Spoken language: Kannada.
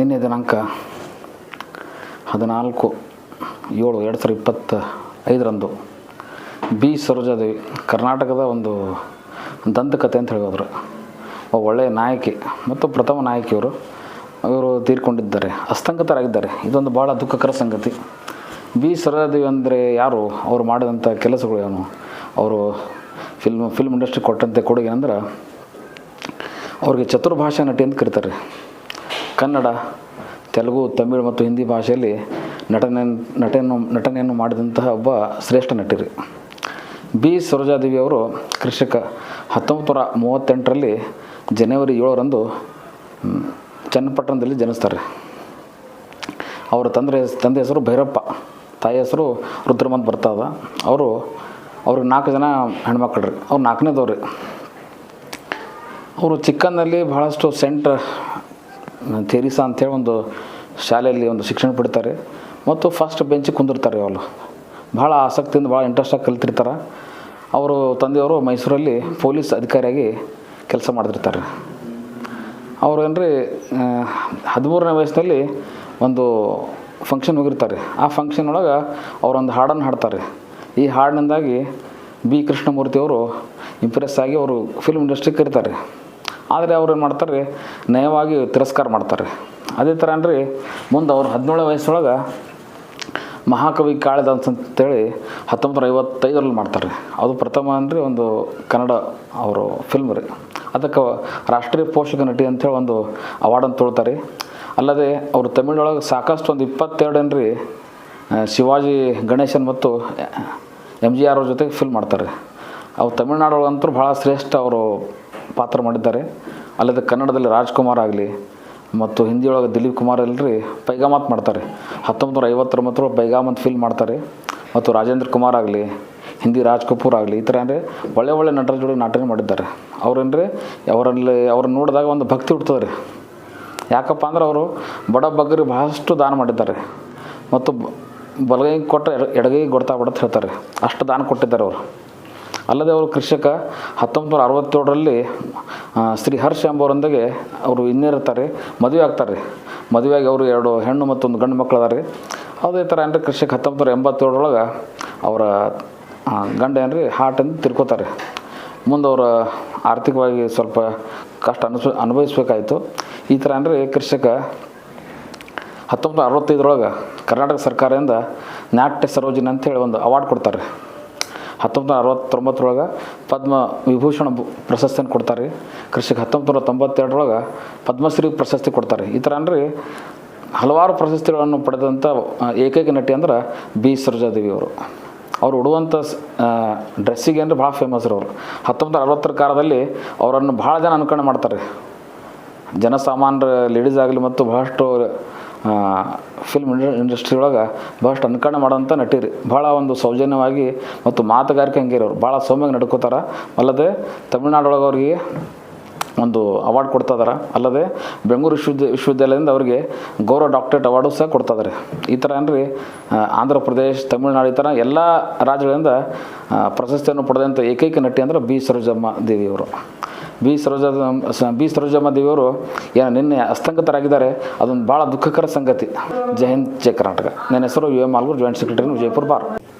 ನಿನ್ನೆ ದಿನಾಂಕ ಹದಿನಾಲ್ಕು ಏಳು ಎರಡು ಸಾವಿರದ ಇಪ್ಪತ್ತ ಐದರಂದು ಬಿ ಸರೋಜಾದೇವಿ, ಕರ್ನಾಟಕದ ಒಂದು ದಂತಕಥೆ ಅಂತ ಹೇಳಿದ್ರು ಒಳ್ಳೆಯ ನಾಯಕಿ ಮತ್ತು ಪ್ರಥಮ ನಾಯಕಿಯವರು ಇವರು ತೀರ್ಕೊಂಡಿದ್ದಾರೆ, ಅಸ್ತಂಗತರಾಗಿದ್ದಾರೆ. ಇದೊಂದು ಭಾಳ ದುಃಖಕರ ಸಂಗತಿ. ಬಿ ಸರೋಜಾದೇವಿ ಅಂದರೆ ಯಾರು? ಅವರು ಮಾಡಿದಂಥ ಕೆಲಸಗಳು ಏನು? ಅವರು ಫಿಲ್ಮ್ ಫಿಲ್ಮ್ ಇಂಡಸ್ಟ್ರಿ ಕೊಟ್ಟಂತೆ ಕೊಡುಗೆ ಅಂದ್ರೆ ಅವ್ರಿಗೆ ಚತುರ್ಭಾಷಾ ನಟಿ ಅಂತ ಕರೀತಾರೆ. ಕನ್ನಡ, ತೆಲುಗು, ತಮಿಳು ಮತ್ತು ಹಿಂದಿ ಭಾಷೆಯಲ್ಲಿ ನಟನೆ ನಟನೆಯನ್ನು ನಟನೆಯನ್ನು ಮಾಡಿದಂತಹ ಒಬ್ಬ ಶ್ರೇಷ್ಠ ನಟಿರಿ. ಬಿ. ಸರೋಜಾದೇವಿ ಅವರು ಕೃಷಿಕ, ಹತ್ತೊಂಬತ್ತು ನೂರ ಮೂವತ್ತೆಂಟರಲ್ಲಿ ಜನವರಿ ಏಳರಂದು ಚನ್ನಪಟ್ಟಣದಲ್ಲಿ ಜನಿಸ್ತಾರೆ. ಅವರ ತಂದೆ ತಂದೆ ಹೆಸರು ಭೈರಪ್ಪ, ತಾಯಿ ಹೆಸರು ರುದ್ರಮಂತ್ ಬರ್ತದ. ಅವರು, ಅವ್ರಿಗೆ ನಾಲ್ಕು ಜನ ಹೆಣ್ಮಕ್ಳು ರೀ. ಅವ್ರು ನಾಲ್ಕನೇದವ್ರಿ ಅವರು ಚಿಕ್ಕನಲ್ಲಿ ಬಹಳಷ್ಟು ಸೆಂಟ್ ಥೇರಿಸಾ ಅಂತೇಳಿ ಒಂದು ಶಾಲೆಯಲ್ಲಿ ಒಂದು ಶಿಕ್ಷಣ ಪಡಿತಾರೆ. ಮತ್ತು ಫಸ್ಟ್ ಬೆಂಚಿಗೆ ಕುಂದಿರ್ತಾರೆ ಅವರು ಭಾಳ ಆಸಕ್ತಿಯಿಂದ ಭಾಳ ಇಂಟ್ರೆಸ್ಟಾಗಿ ಕಲ್ತಿರ್ತಾರೆ. ಅವರು ತಂದೆಯವರು ಮೈಸೂರಲ್ಲಿ ಪೊಲೀಸ್ ಅಧಿಕಾರಿಯಾಗಿ ಕೆಲಸ ಮಾಡ್ತಿರ್ತಾರೆ. ಅವರು ಏನ್ರಿ ಹದಿಮೂರನೇ ವಯಸ್ಸಿನಲ್ಲಿ ಒಂದು ಫಂಕ್ಷನ್ ಹೋಗಿರ್ತಾರೆ ಆ ಫಂಕ್ಷನ್ ಒಳಗೆ ಅವರೊಂದು ಹಾಡನ್ನು ಹಾಡ್ತಾರೆ. ಈ ಹಾಡಿನಿಂದಾಗಿ ಬಿ. ಕೃಷ್ಣಮೂರ್ತಿಯವರು ಇಂಪ್ರೆಸ್ ಆಗಿ ಅವರು ಫಿಲ್ಮ್ ಇಂಡಸ್ಟ್ರಿಗೆ ಕರೀತಾರೆ. ಆದರೆ ಅವ್ರು ಏನು ಮಾಡ್ತಾರೆ? ನಯವಾಗಿ ತಿರಸ್ಕಾರ ಮಾಡ್ತಾರೆ. ಅದೇ ಥರ ಅನ್ರಿ ಮುಂದೆ ಅವ್ರು ಹದಿನೇಳು ವಯಸ್ಸೊಳಗೆ ಮಹಾಕವಿ ಕಾಳಿದಾಸ್ ಅಂತೇಳಿ ಹತ್ತೊಂಬತ್ತು ನೂರ ಐವತ್ತೈದರಲ್ಲಿ ಮಾಡ್ತಾರೆ. ಅದು ಪ್ರಥಮ ಅಂದರೆ ಒಂದು ಕನ್ನಡ ಅವರು ಫಿಲ್ಮ್ ರೀ. ಅದಕ್ಕೆ ರಾಷ್ಟ್ರೀಯ ಪೋಷಕ ನಟಿ ಅಂಥೇಳಿ ಒಂದು ಅವಾರ್ಡನ್ನು ತೊಳ್ತಾರೆ. ಅಲ್ಲದೆ ಅವರು ತಮಿಳೊಳಗೆ ಸಾಕಷ್ಟು ಒಂದು ಇಪ್ಪತ್ತೆರಡು ಏನ್ರಿ ಆ, ಶಿವಾಜಿ ಗಣೇಶನ್ ಮತ್ತು ಎಂ ಜಿ ಆರ್ ಅವ್ರ ಜೊತೆಗೆ ಫಿಲ್ಮ್ ಮಾಡ್ತಾರೆ. ಅವ್ರು ತಮಿಳ್ನಾಡೊಳಗಂತೂ ಭಾಳ ಶ್ರೇಷ್ಠ ಅವರು ಪಾತ್ರ ಮಾಡಿದ್ದಾರೆ. ಅಲ್ಲದೆ ಕನ್ನಡದಲ್ಲಿ ರಾಜ್ಕುಮಾರ್ ಆಗಲಿ ಮತ್ತು ಹಿಂದಿಯೊಳಗೆ ದಿಲೀಪ್ ಕುಮಾರ್ ಅಲ್ರಿ ಪೈಗಾಮತ್ ಮಾಡ್ತಾರೆ. ಹತ್ತೊಂಬತ್ತು ನೂರ ಐವತ್ತೊಂಬತ್ತರ ಪೈಗಾಮತ್ ಫಿಲ್ಮ್ ಮಾಡ್ತಾರೆ. ಮತ್ತು ರಾಜೇಂದ್ರ ಕುಮಾರ್ ಆಗಲಿ, ಹಿಂದಿ ರಾಜ್ ಕಪೂರ್ ಆಗಲಿ, ಈ ಥರ ಅಂದರೆ ಒಳ್ಳೆ ಒಳ್ಳೆ ನಟರ ಜೋಡಿ ನಾಟಕ ಮಾಡಿದ್ದಾರೆ. ಅವ್ರೇನ್ರಿ, ಅವರಲ್ಲಿ ಅವ್ರನ್ನ ನೋಡಿದಾಗ ಒಂದು ಭಕ್ತಿ ಹುಡ್ತದೆ ರೀ ಯಾಕಪ್ಪ ಅಂದ್ರೆ ಅವರು ಬಡ ಬಗ್ಗರಿಗೆ ಬಹಳಷ್ಟು ದಾನ ಮಾಡಿದ್ದಾರೆ. ಮತ್ತು ಬಲಗೈ ಕೊಟ್ಟ ಎಡ- ಎಡಗೈ ಕೊಡ್ತಾ ಬಿಡತ್ ಹೇಳ್ತಾರೆ. ಅಷ್ಟು ದಾನ ಕೊಟ್ಟಿದ್ದಾರೆ ಅವರು. ಅಲ್ಲದೆ ಅವರು ಕೃಷಿಕ. ಹತ್ತೊಂಬತ್ತು ನೂರ ಅರವತ್ತೇಳರಲ್ಲಿ ಶ್ರೀ ಹರ್ಷ ಎಂಬವರೊಂದಿಗೆ ಅವರು ಇನ್ನೇರ್ತಾರೆ ಮದುವೆ ಆಗ್ತಾರೆ. ಮದುವೆಯಾಗಿ ಅವರು ಎರಡು ಹೆಣ್ಣು ಮತ್ತೊಂದು ಗಂಡು ಮಕ್ಕಳು ಅದಾರೆ ಅದೇ ಥರ ಏನ್ರಿ, ಕೃಷಿಕ ಹತ್ತೊಂಬತ್ತು ನೂರ ಎಂಬತ್ತೇಳರೊಳಗೆ ಅವರ ಗಂಡ ಏನ್ರಿ ಹಾರ್ಟಿಂದ ತಿರ್ಕೋತಾರೆ. ಮುಂದೆ ಅವರು ಆರ್ಥಿಕವಾಗಿ ಸ್ವಲ್ಪ ಕಷ್ಟ ಅನುಸ, ಅನುಭವಿಸ್ಬೇಕಾಯಿತು. ಈ ಥರ ಅಂದರೆ ಕೃಷಿಕ ಹತ್ತೊಂಬತ್ತು ಅರವತ್ತೈದರೊಳಗೆ ಕರ್ನಾಟಕ ಸರ್ಕಾರದಿಂದ ನಾಟ್ಯ ಸರೋಜಿನಿ ಅಂತೇಳಿ ಒಂದು ಅವಾರ್ಡ್ ಕೊಡ್ತಾರೆ. ಹತ್ತೊಂಬತ್ತು ಅರವತ್ತೊಂಬತ್ತರೊಳಗೆ ಪದ್ಮ ವಿಭೂಷಣ ಪ್ರಶಸ್ತಿಯನ್ನು ಕೊಡ್ತಾರೆ ಕೃಷಿಗೆ ಹತ್ತೊಂಬತ್ತು ನೂರ ತೊಂಬತ್ತೆರಡರೊಳಗೆ ಪದ್ಮಶ್ರೀ ಪ್ರಶಸ್ತಿ ಕೊಡ್ತಾರೆ ಈ ಥರ ಅಂದರೆ ಹಲವಾರು ಪ್ರಶಸ್ತಿಗಳನ್ನು ಪಡೆದಂಥ ಏಕೈಕ ನಟಿ ಅಂದ್ರೆ ಬಿ. ಸೃಜಾದೇವಿ ಅವರು. ಅವ್ರು ಉಡುವಂಥ ಡ್ರೆಸ್ಸಿಗೆ ಅಂದರೆ ಭಾಳ ಫೇಮಸ್ ಅವರು. ಹತ್ತೊಂಬತ್ತು ಅರವತ್ತರ ಕಾಲದಲ್ಲಿ ಅವರನ್ನು ಭಾಳ ಜನ ಅನುಕರಣೆ ಮಾಡ್ತಾರೆ ಜನಸಾಮಾನ್ಯರ ಲೇಡೀಸ್ ಆಗಲಿ ಮತ್ತು ಬಹಳಷ್ಟು ಫಿಲ್ಮ್ ಇಂಡಸ್ಟ್ರಿ ಒಳಗೆ ಬಹಳಷ್ಟು ಅನ್ಕರಣ ಮಾಡೋಂಥ ನಟಿರಿ. ಭಾಳ ಒಂದು ಸೌಜನ್ಯವಾಗಿ ಮತ್ತು ಮಾತುಗಾರಿಕೆ ಹಂಗಿರೋರು ಭಾಳ ಸೌಮ್ಯವಾಗಿ ನಡ್ಕೋತಾರೆ. ಅಲ್ಲದೆ ತಮಿಳ್ನಾಡೊಳಗೆ ಅವ್ರಿಗೆ ಒಂದು ಅವಾರ್ಡ್ ಕೊಡ್ತಾ ಅಲ್ಲದೆ ಬೆಂಗಳೂರು ವಿಶ್ವವಿದ್ಯ, ವಿಶ್ವವಿದ್ಯಾಲಯದಿಂದ ಅವರಿಗೆ ಗೌರವ ಡಾಕ್ಟರೇಟ್ ಅವಾರ್ಡು ಸಹ ಕೊಡ್ತಾ ಇದಾರೆ ಈ ಥರ ಏನ್ರಿ? ಆಂಧ್ರ ಪ್ರದೇಶ್, ತಮಿಳುನಾಡು ಈ ಥರ ಎಲ್ಲ ರಾಜ್ಯಗಳಿಂದ ಪ್ರಶಸ್ತಿಯನ್ನು ಪಡೆದಂಥ ಏಕೈಕ ನಟಿ ಅಂದರೆ ಬಿ. ಸರೋಜಮ್ಮ ದೇವಿಯವರು. ಬಿ ಸರೋಜ ಬಿ ಸರೋಜಮ್ಮ ದೇವಿಯವರು ಏನು ನಿನ್ನೆ ಅಸ್ತಂಗತರಾಗಿದ್ದಾರೆ. ಅದೊಂದು ಭಾಳ ದುಃಖಕರ ಸಂಗತಿ. ಜೈ ಹಿಂದ್, ಜೈ ಕರ್ನಾಟಕ. ನನ್ನ ಹೆಸರು U M Algur joint secretary Vijayapura bar.